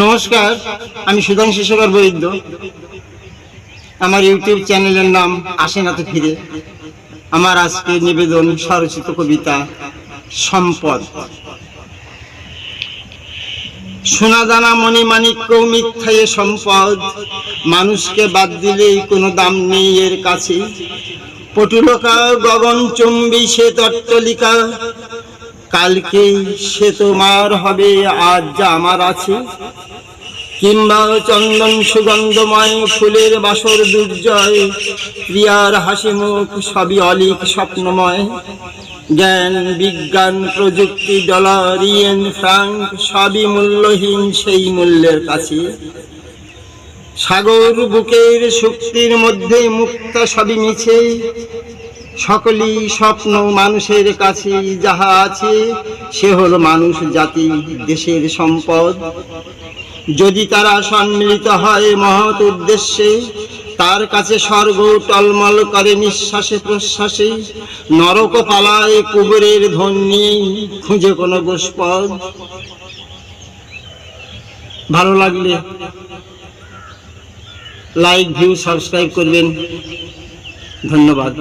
নমস্কার, আমি সুধাংশু শেখর বৈদ্য। আমার ইউটিউব চ্যানেলের নাম আসে না তো ফিরে। আমার আজকে নিবেদন স্বরচিত কবিতা, সম্পদ। সোনা দানা মণি মাণিক্য মিথ্যায় সম্পদ? মানুষকে বাদ দিলেই কোনো দাম নেই এর কাছে। পটুলকা, গগন চুম্বি সে তত্তলিকা কালকে সে তোমার হবে, আজ যা আমার আছে। কিংবা চন্দন সুগন্ধময় ফুলের বাসর দুর্জয়, প্রিয়ার হাসি মুখ সবই অলিক স্বপ্নময়। জ্ঞান, বিজ্ঞান, প্রযুক্তি, ডলার, ইয়েন, ফ্রাঙ্ক সবই মূল্যহীন সেই মূল্যের কাছে। সাগর বুকের শক্তির মধ্যে মুক্তা সবই মিছে। সকলই স্বপ্ন মানুষের কাছে যাহা আছে, সে হলো মানুষ জাতি, দেশের সম্পদ। যদি তারা সম্মিলিত হয় মহৎ উদ্দেশ্যে, তার কাছে স্বর্গ টলমল করে নিঃশ্বাসে প্রশ্বাসে, নরক পালায় কুবুরের ধন খুঁজে কোনো গোষ্পদ। ভালো লাগলে লাইক ভিউ সাবস্ক্রাইব করবেন। ধন্যবাদ।